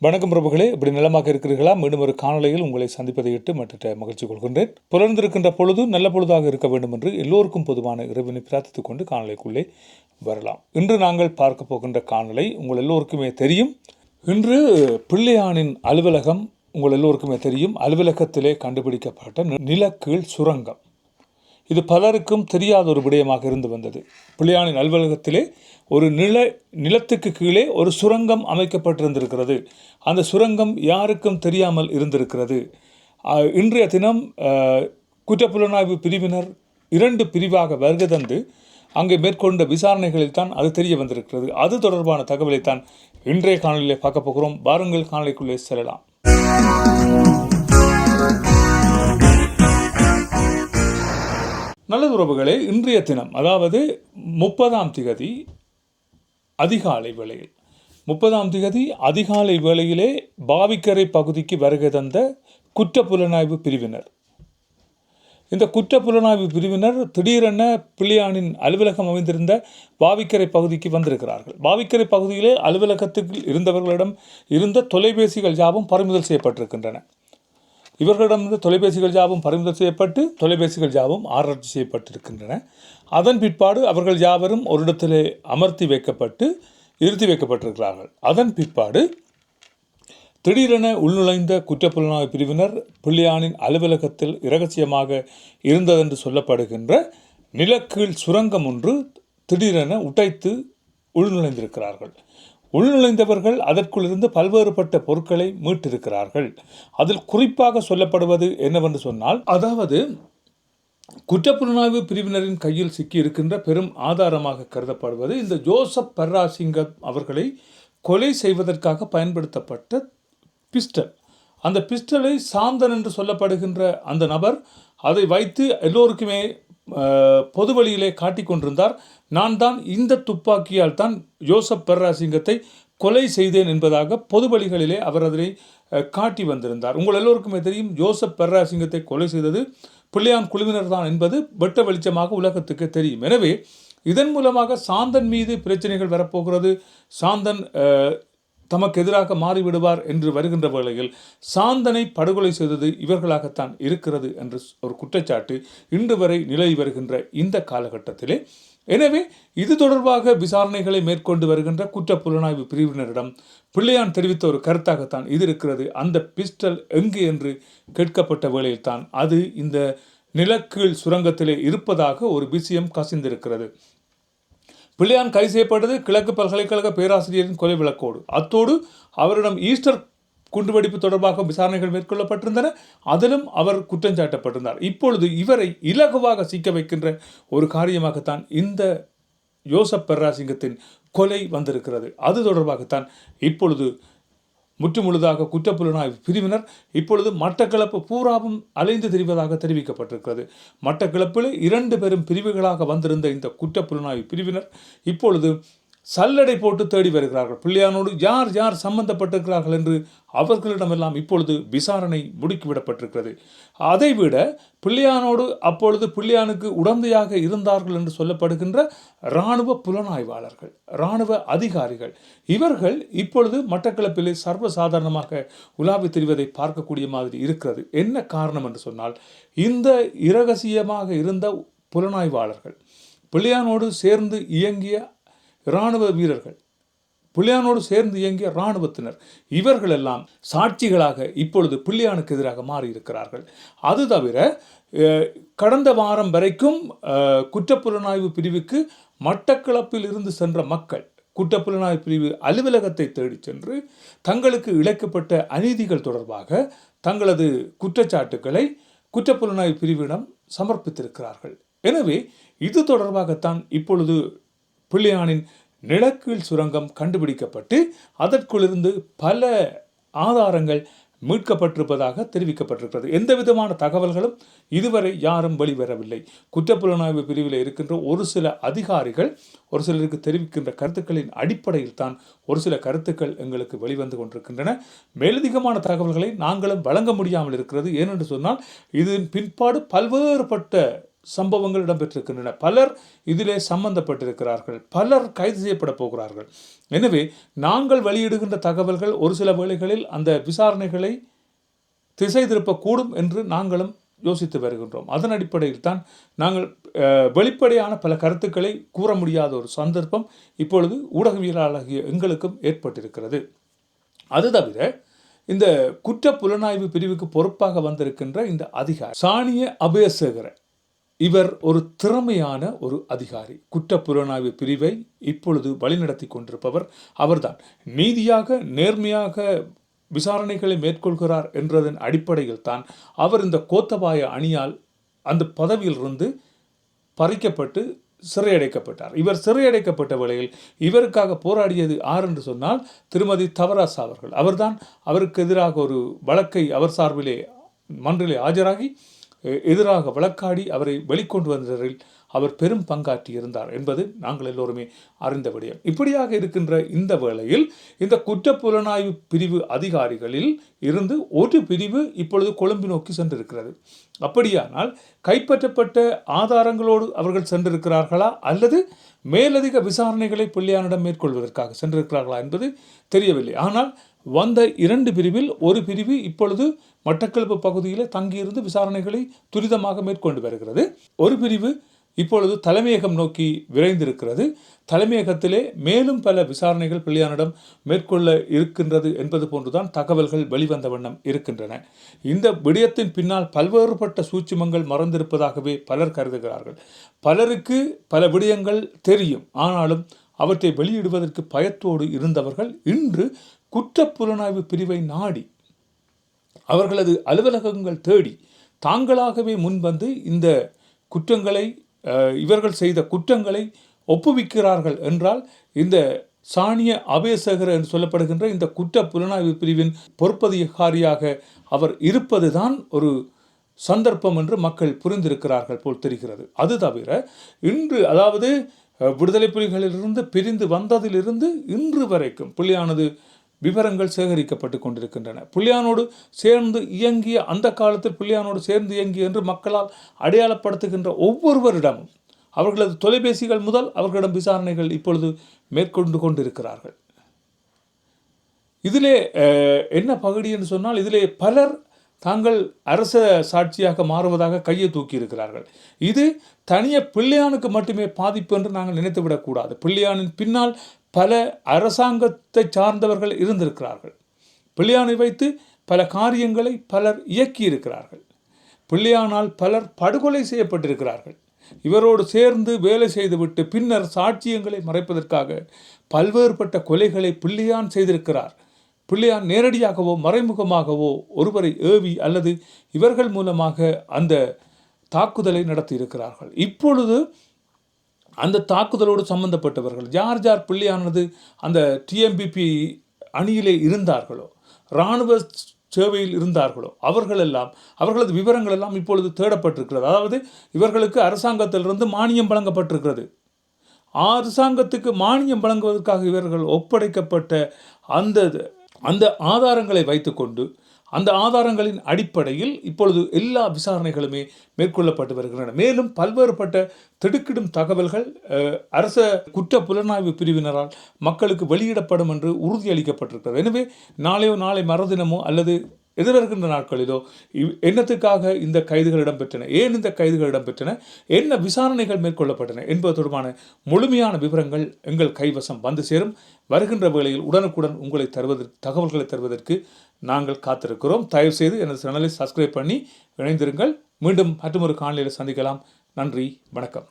வணக்கம் பிரபுகளே இப்படி நிலமாக இருக்கிறீர்களா? மீண்டும் ஒரு காணொலியில் உங்களை சந்திப்பதை இட்டு மற்ற மகிழ்ச்சி கொள்கின்றேன். புலர்ந்திருக்கின்ற பொழுது நல்ல பொழுதாக இருக்க வேண்டும் என்று எல்லோருக்கும் பொதுவான இறைவனை பிரார்த்தித்துக் கொண்டு காணொலிக்குள்ளே வரலாம். இன்று நாங்கள் பார்க்க போகின்ற காணொலி உங்கள் எல்லோருக்குமே தெரியும். இன்று பிள்ளையானின் அலுவலகம் உங்கள் எல்லோருக்குமே தெரியும். அலுவலகத்திலே கண்டுபிடிக்கப்பட்ட நிலக்கீழ் சுரங்கம். இது பலருக்கும் தெரியாத ஒரு விடயமாக இருந்து வந்தது. பிள்ளையானின் அலுவலகத்திலே ஒரு நில நிலத்துக்கு கீழே ஒரு சுரங்கம் அமைக்கப்பட்டிருந்திருக்கிறது. அந்த சுரங்கம் யாருக்கும் தெரியாமல் இருந்திருக்கிறது. இன்றைய தினம் குற்றப்புலனாய்வு பிரிவினர் இரண்டு பிரிவாக வருகை தந்து அங்கே மேற்கொண்ட விசாரணைகளில் தான் அது தெரிய வந்திருக்கிறது. அது தொடர்பான தகவலை தான் இன்றைய காணொலியிலே பார்க்க போகிறோம். வாருங்கள் காணொலிக்குள்ளே செல்லலாம். நல்லது உறவுகளே இன்றைய தினம் அதாவது முப்பதாம் திகதி அதிகாலை வேளையில். முப்பதாம் திகதி அதிகாலை வேளையிலே பாவிக்கரை பகுதிக்கு வருகை தந்த குற்றப்புலனாய்வு பிரிவினர். இந்த குற்றப்புலனாய்வு பிரிவினர் திடீரென பிள்ளையானின் அலுவலகம் அமைந்திருந்த பாவிக்கரை பகுதிக்கு வந்திருக்கிறார்கள். பாவிக்கரை பகுதியிலே அலுவலகத்தில் இருந்தவர்களிடம் இருந்த தொலைபேசிகள் யாவும் பறிமுதல் செய்யப்பட்டிருக்கின்றன. இவர்களிடமிருந்து தொலைபேசிகள் யாவும் பறிமுதல் செய்யப்பட்டு தொலைபேசிகள் யாவும் ஆராய்ச்சி செய்யப்பட்டிருக்கின்றன. அதன் பிற்பாடு அவர்கள் யாவரும் ஒரு இடத்திலே அமர்த்தி வைக்கப்பட்டு இருத்தி வைக்கப்பட்டிருக்கிறார்கள். அதன் பிற்பாடு திடீரென உள்நுழைந்த குற்றப்புலனாய்வு பிரிவினர் பிள்ளையானின் அலுவலகத்தில் இரகசியமாக இருந்ததென்று சொல்லப்படுகின்ற நிலக்கீழ் சுரங்கம் ஒன்று திடீரென உடைத்து உள்நுழைந்திருக்கிறார்கள். உள்நுழைந்தவர்கள் அதற்குள்ளிருந்து பல்வேறுபட்ட பொருட்களை மீட்டிருக்கிறார்கள். அதில் குறிப்பாக சொல்லப்படுவது என்னவென்று சொன்னால் அதாவது குற்றப்புலனாய்வு பிரிவினரின் கையில் சிக்கியிருக்கின்ற பெரும் ஆதாரமாக கருதப்படுவது இந்த ஜோசப் பர்ராசிங்கம் அவர்களை கொலை செய்வதற்காக பயன்படுத்தப்பட்ட பிஸ்டல். அந்த பிஸ்டலை சாந்தன் என்று சொல்லப்படுகின்ற அந்த நபர் அதை வைத்து எல்லோருக்குமே பொது வழியிலே காட்டிக் கொண்டிருந்தார். நான் தான் இந்த துப்பாக்கியால் தான் ஜோசப் பெர்ராசிங்கத்தை கொலை செய்தேன் என்பதாக பொது வழிகளிலே அவர் அதனை காட்டி வந்திருந்தார். உங்கள் எல்லோருக்குமே தெரியும் ஜோசப் பெர்ராசிங்கத்தை கொலை செய்தது பிள்ளையான் குழுவினர் தான் என்பது வெட்ட வெளிச்சமாக உலகத்துக்கு தெரியும். எனவே இதன் மூலமாக சாந்தன் மீது பிரச்சனைகள் வரப்போகிறது. சாந்தன் தமக்கு எதிராக மாறிவிடுவார் என்று வருகின்ற வேளையில் சாந்தனை படுகொலை செய்தது இவர்களாகத்தான் இருக்கிறது என்று ஒரு குற்றச்சாட்டு இன்று வரை நிலவி வருகின்ற இந்த காலகட்டத்திலே. எனவே இது தொடர்பாக விசாரணைகளை மேற்கொண்டு வருகின்ற குற்ற புலனாய்வு பிரிவினரிடம் பிள்ளையான் தெரிவித்த ஒரு கருத்தாகத்தான் இது இருக்கிறது. அந்த பிஸ்டல் எங்கு என்று கேட்கப்பட்ட வேளையில்தான் அது இந்த நிலக்கீழ் சுரங்கத்திலே இருப்பதாக ஒரு விஷயம் கசிந்திருக்கிறது. பிள்ளையான் கைது செய்யப்பட்டது கிழக்கு பல்கலைக்கழக பேராசிரியரின் கொலை விளக்கோடு. அத்தோடு அவரிடம் ஈஸ்டர் குண்டுவெடிப்பு தொடர்பாக விசாரணைகள் மேற்கொள்ளப்பட்டிருந்தன. அதிலும் அவர் குற்றம் சாட்டப்பட்டிருந்தார். இப்பொழுது இவரை இலகுவாக சிக்க வைக்கின்ற ஒரு காரியமாகத்தான் இந்த யோசப் பெர்ராசிங்கத்தின் கொலை வந்திருக்கிறது. அது தொடர்பாகத்தான் இப்பொழுது முற்றுமுழுதாக குற்றப்புலனாய்வு பிரிவினர் இப்பொழுது மட்டக்களப்பு பூராவும் அலைந்து திரிவதாக தெரிவிக்கப்பட்டிருக்கிறது. மட்டக்களப்பில் இரண்டு பெரும் பிரிவுகளாக வந்திருந்த இந்த குற்றப்புலனாய்வு பிரிவினர் இப்பொழுது சல்லடை போட்டு தேடி வருகிறார்கள். பிள்ளையானோடு யார் யார் சம்பந்தப்பட்டிருக்கிறார்கள் என்று அவர்களிடமெல்லாம் இப்பொழுது விசாரணை முடுக்கிவிடப்பட்டிருக்கிறது. அதைவிட பிள்ளையானோடு அப்பொழுது பிள்ளையானுக்கு உடந்தையாக இருந்தார்கள் என்று சொல்லப்படுகின்ற இராணுவ புலனாய்வாளர்கள் இராணுவ அதிகாரிகள் இவர்கள் இப்பொழுது மட்டக்களப்பிலே சர்வசாதாரணமாக உலாவி தெரிவதை பார்க்கக்கூடிய மாதிரி இருக்கிறது. என்ன காரணம் என்று சொன்னால் இந்த இரகசியமாக இருந்த புலனாய்வாளர்கள் பிள்ளையானோடு சேர்ந்து இயங்கிய இராணுவ வீரர்கள். பிள்ளையானோடு சேர்ந்து இயங்கிய இராணுவத்தினர் இவர்கள் எல்லாம் சாட்சிகளாக இப்பொழுது பிள்ளையானுக்கு எதிராக மாறியிருக்கிறார்கள். அது தவிர கடந்த வாரம் வரைக்கும் குற்றப்புலனாய்வு பிரிவுக்கு மட்டக்களப்பில் இருந்து சென்ற மக்கள் குற்றப்புலனாய்வு பிரிவு அலுவலகத்தை தேடிச் சென்று தங்களுக்கு இழைக்கப்பட்ட அநீதிகள் தொடர்பாக தங்களது குற்றச்சாட்டுக்களை குற்றப்புலனாய்வு பிரிவிடம் சமர்ப்பித்திருக்கிறார்கள். எனவே இது தொடர்பாகத்தான் இப்பொழுது பிள்ளையானின் நிலக்கீழ் சுரங்கம் கண்டுபிடிக்கப்பட்டு அதற்குள்ளிருந்து பல ஆதாரங்கள் மீட்கப்பட்டிருப்பதாக தெரிவிக்கப்பட்டிருக்கிறது. எந்த விதமான தகவல்களும் இதுவரை யாரும் வெளிவரவில்லை. குற்றப்புலனாய்வு பிரிவில் இருக்கின்ற ஒரு சில அதிகாரிகள் ஒரு சிலருக்கு தெரிவிக்கின்ற கருத்துக்களின் அடிப்படையில் தான் ஒரு சில கருத்துக்கள் எங்களுக்கு வெளிவந்து கொண்டிருக்கின்றன. மேலதிகமான தகவல்களை நாங்களும் வழங்க முடியாமல் இருக்கிறது. ஏனென்று சொன்னால் இதன் பின்பாடு பல்வேறுபட்ட சம்பவங்கள் இடம்பெற்றிருக்கின்றன. பலர் இதிலே சம்பந்தப்பட்டிருக்கிறார்கள். பலர் கைது செய்யப்பட போகிறார்கள். எனவே நாங்கள் வெளியிடுகின்ற தகவல்கள் ஒரு சில வேளைகளில் அந்த விசாரணைகளை திசை திருப்பக்கூடும் என்று நாங்களும் யோசித்து வருகின்றோம். அதன் அடிப்படையில் தான் நாங்கள் வெளிப்படையான பல கருத்துக்களை கூற முடியாத ஒரு சந்தர்ப்பம் இப்பொழுது ஊடகவியலாளராகிய எங்களுக்கும் ஏற்பட்டிருக்கிறது. அது தவிர இந்த குற்ற புலனாய்வு பிரிவுக்கு பொறுப்பாக வந்திருக்கின்ற இந்த அதிகாரி சாணிய அபயசேகர இவர் ஒரு திறமையான ஒரு அதிகாரி. குற்ற புலனாய்வு பிரிவை இப்பொழுது வழிநடத்தி கொண்டிருப்பவர் அவர்தான். நீதியாக நேர்மையாக விசாரணைகளை மேற்கொள்கிறார் என்றதன் அடிப்படையில் தான் அவர் இந்த கோத்தபாய அணியால் அந்த பதவியிலிருந்து பறிக்கப்பட்டு சிறையடைக்கப்பட்டார். இவர் சிறையடைக்கப்பட்ட வேளையில் இவருக்காக போராடியது யார் என்று சொன்னால் திருமதி தவராசா அவர்கள். அவர்தான் அவருக்கு எதிராக ஒரு வழக்கை அவர் சார்பிலே மன்றிலே ஆஜராகி எதிராக வழக்காடி அவரை வெளிக்கொண்டு வந்ததில் அவர் பெரும் பங்காற்றி இருந்தார் என்பது நாங்கள் எல்லோருமே அறிந்த விடயம். இப்படியாக இருக்கின்ற இந்த வேளையில் இந்த குற்ற புலனாய்வு பிரிவு அதிகாரிகளில் இருந்து ஒரு பிரிவு இப்பொழுது கொழும்பு நோக்கி சென்றிருக்கிறது. அப்படியானால் கைப்பற்றப்பட்ட ஆதாரங்களோடு அவர்கள் சென்றிருக்கிறார்களா? அல்லது மேலதிக விசாரணைகளை பிள்ளையானிடம் மேற்கொள்வதற்காக சென்றிருக்கிறார்களா என்பது தெரியவில்லை. ஆனால் வந்த இரண்டு பிரிவில் ஒரு பிரிவு இப்பொழுது மட்டக்களப்பு பகுதியில் தங்கியிருந்து விசாரணைகளை துரிதமாக மேற்கொண்டு வருகிறது. ஒரு பிரிவு இப்பொழுது தலைமையகம் நோக்கி விரைந்திருக்கிறது. தலைமையகத்திலே மேலும் பல விசாரணைகள் பிள்ளையானிடம் மேற்கொள்ள இருக்கின்றது என்பது போன்றுதான் தகவல்கள் வெளிவந்த வண்ணம் இருக்கின்றன. இந்த விடயத்தின் பின்னால் பல்வேறுபட்ட சூட்சுமங்கள் மறந்திருப்பதாகவே பலர் கருதுகிறார்கள். பலருக்கு பல விடயங்கள் தெரியும். ஆனாலும் அவற்றை வெளியிடுவதற்கு பயத்தோடு இருந்தவர்கள் இன்று குற்ற புலனாய்வு பிரிவை நாடி அவர்களது அலுவலகங்கள் தேடி தாங்களாகவே முன்வந்து இந்த குற்றங்களை இவர்கள் செய்த குற்றங்களை ஒப்புவிக்கிறார்கள் என்றால் இந்த சாணிய அபேசகர் என்று சொல்லப்படுகின்ற இந்த குற்ற புலனாய்வு பிரிவின் பொறுப்பதிகாரியாக அவர் இருப்பதுதான் ஒரு சந்தர்ப்பம் என்று மக்கள் புரிந்திருக்கிறார்கள் போல் தெரிகிறது. அது தவிர இன்று அதாவது விடுதலை புலிகளிலிருந்து பிரிந்து வந்ததிலிருந்து இன்று வரைக்கும் புலியானது விவரங்கள் சேகரிக்கப்பட்டு கொண்டிருக்கின்றன. புள்ளியானோடு சேர்ந்து இயங்கிய அந்த காலத்தில் புள்ளியானோடு சேர்ந்து இயங்கிய என்று மக்களால் அடையாளப்படுத்துகின்ற ஒவ்வொருவரிடமும் அவர்களது தொலைபேசிகள் முதல் அவர்களிடம் விசாரணைகள் இப்பொழுது மேற்கொண்டு கொண்டிருக்கிறார்கள். இதிலே என்ன பகுதி என்று சொன்னால் இதிலே பலர் தாங்கள் அரச சாட்சியாக மாறுவதாக கையை தூக்கி இருக்கிறார்கள். இது தனிய பிள்ளையானுக்கு மட்டுமே பாதிப்பு என்று நாங்கள் நினைத்து விடக்கூடாது பிள்ளையானின் பின்னால் பல அரசாங்கத்தை சார்ந்தவர்கள் இருந்திருக்கிறார்கள். பிள்ளையானை வைத்து பல காரியங்களை பலர் இயக்கியிருக்கிறார்கள். பிள்ளையானால் பலர் படுகொலை செய்யப்பட்டிருக்கிறார்கள். இவரோடு சேர்ந்து வேலை செய்துவிட்டு பின்னர் சாட்சியங்களை மறைப்பதற்காக பல்வேறுபட்ட கொலைகளை பிள்ளையான் செய்திருக்கிறார். பிள்ளையார் நேரடியாகவோ மறைமுகமாகவோ ஒருவரை ஏவி அல்லது இவர்கள் மூலமாக அந்த தாக்குதலை நடத்தியிருக்கிறார்கள். இப்பொழுது அந்த தாக்குதலோடு சம்பந்தப்பட்டவர்கள் யார் யார் பிள்ளையானது அந்த டிஎம்பிபி அணியிலே இருந்தார்களோ இராணுவ சேவையில் இருந்தார்களோ அவர்களெல்லாம் அவர்களது விவரங்கள் எல்லாம் இப்பொழுது தேடப்பட்டிருக்கிறது. அதாவது இவர்களுக்கு அரசாங்கத்திலிருந்து மானியம் வழங்கப்பட்டிருக்கிறது. அரசாங்கத்துக்கு மானியம் வழங்குவதற்காக இவர்கள் ஒப்படைக்கப்பட்ட அந்த அந்த ஆதாரங்களை வைத்துக்கொண்டு அந்த ஆதாரங்களின் அடிப்படையில் இப்பொழுது எல்லா விசாரணைகளுமே மேற்கொள்ளப்பட்டு வருகின்றன. மேலும் பல்வேறுபட்ட திடுக்கிடும் தகவல்கள் அரச குற்ற புலனாய்வு பிரிவினரால் மக்களுக்கு வெளியிடப்படும் என்று உறுதியளிக்கப்பட்டிருக்கிறது. எனவே நாளையோ நாளை மறுதினமோ அல்லது எதிர்வருகின்ற நாட்களிலோ இவ்- என்னத்துக்காக இந்த கைதுகள் இடம்பெற்றன? ஏன் இந்த கைதுகள் இடம்பெற்றன? என்ன விசாரணைகள் மேற்கொள்ளப்பட்டன? என்பது தொடர்பான முழுமையான விவரங்கள் எங்கள் கைவசம் வந்து சேரும். வருகின்ற வேளையில் உடனுக்குடன் உங்களை தருவதற்கு தகவல்களை தருவதற்கு நாங்கள் காத்திருக்கிறோம். தயவு செய்து எனது சேனலை சப்ஸ்கிரைப் பண்ணி இணைந்திருங்கள். மீண்டும் மற்றொரு காணொலியில் சந்திக்கலாம். நன்றி வணக்கம்.